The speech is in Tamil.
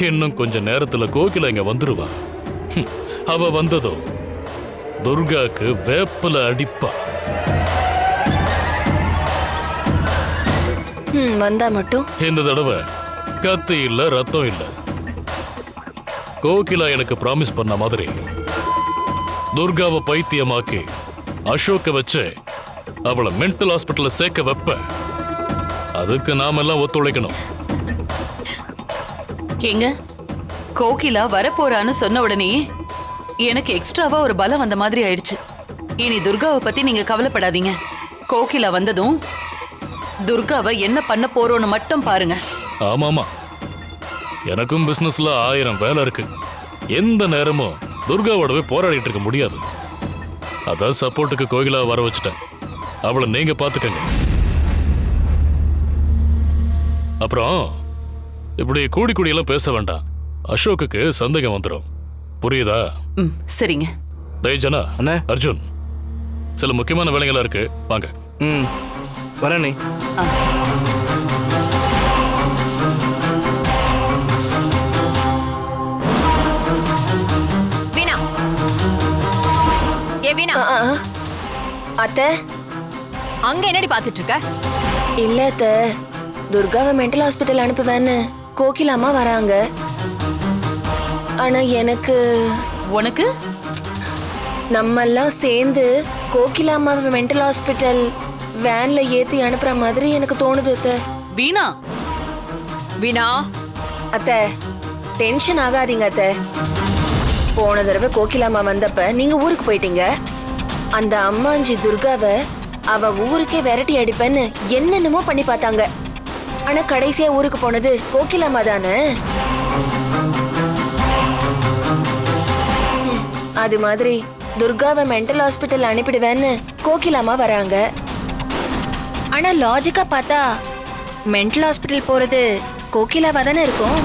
இன்னும் கொஞ்ச நேரத்துல கோகிலா இங்க வந்துருவா. அவ வந்ததும் துர்காக்கு வேப்பல அடிப்பா. வந்தா மட்டும்? இந்த தடவை கத்தி இல்ல ரத்தம் இல்ல. கோகிலா எனக்கு ப்ராமிஸ் பண்ண மாதிரி. துர்காவை பைத்தியமாக்கி அசோக்க வச்சு அவளை மென்டல் ஹாஸ்பிட்டல்ல சேர்க்க வைப்ப அதுக்கு நாமெல்லாம் ஒத்துழைக்கணும். எங்க கோகிலா வரப்போறான்னு சொன்ன உடனே எனக்கு எக்ஸ்ட்ராவா ஒரு பலம் வந்த மாதிரி ஆயிடுச்சு. இனி துர்காவை பத்தி நீங்க கவலைப்படாதீங்க. கோகிலா வந்ததும் துர்காவை என்ன பண்ண போறோம்னு மட்டும் பாருங்க. ஆமாமா. எனக்கும் பிசினஸ்ல ஆயிரம் வேலை இருக்கு. எந்த நேரமும் துர்காவோடவே போராடிட்டு இருக்க முடியாது. அதான் சப்போர்ட்டுக்கு கோகிலா வர வச்சுட்டேன். அவளை நீங்க பாத்துக்கங்க. அப்புறம் இப்படி கூடி கூடியெல்லாம் பேச வேண்டாம். அசோக்குக்கு சந்தேகம் வந்துடும் புரியுதா? ம் சரிங்க. டேய் ஜனா அண்ணே. அர்ஜுன் சில முக்கியமான வேலைகளா இருக்கு. வாங்க. ம் வரேனே வீணா. ஏ வீணா. ஆ, ஆ. அத்தை அங்க என்னடி பாத்துட்டு இருக்க? இல்ல அத்தை. துர்காவை மென்டல் ஹாஸ்பிட்டல் அனுப்புவேன்னு. கோகிலாமா வராங்க. ஆனா எனக்கு உனக்கு? நம்மெல்லாம் சேர்ந்து கோகிலாமாவை மென்டல் ஹாஸ்பிட்டல் வேன்ல ஏத்தி அனுப்புற மாதிரி எனக்கு தோணுது அத்தை. வீணா? வீணா? அத்தை டென்ஷன் ஆகாதீங்க அத்தை. போன தடவை கோகிலாமா வந்தப்ப நீங்க ஊருக்கு போயிட்டீங்க. அந்த அம்மாஞ்சி துர்காவை அவ ஊருக்கே விரட்டி அடிப்பேன்னு என்னென்னமோ பண்ணி பார்த்தாங்க. ஆனா கடைசியா ஊருக்கு போனது கோகிலாமா தானே? அது மாதிரி துர்காவை மென்டல் ஹாஸ்பிட்டல் அனுப்பிடுவேன்னு கோகிலாமா வராங்க. ஆனா லாஜிக்கா பார்த்தா மென்டல் ஹாஸ்பிட்டல் போறது கோகிலாவா தானே இருக்கும்?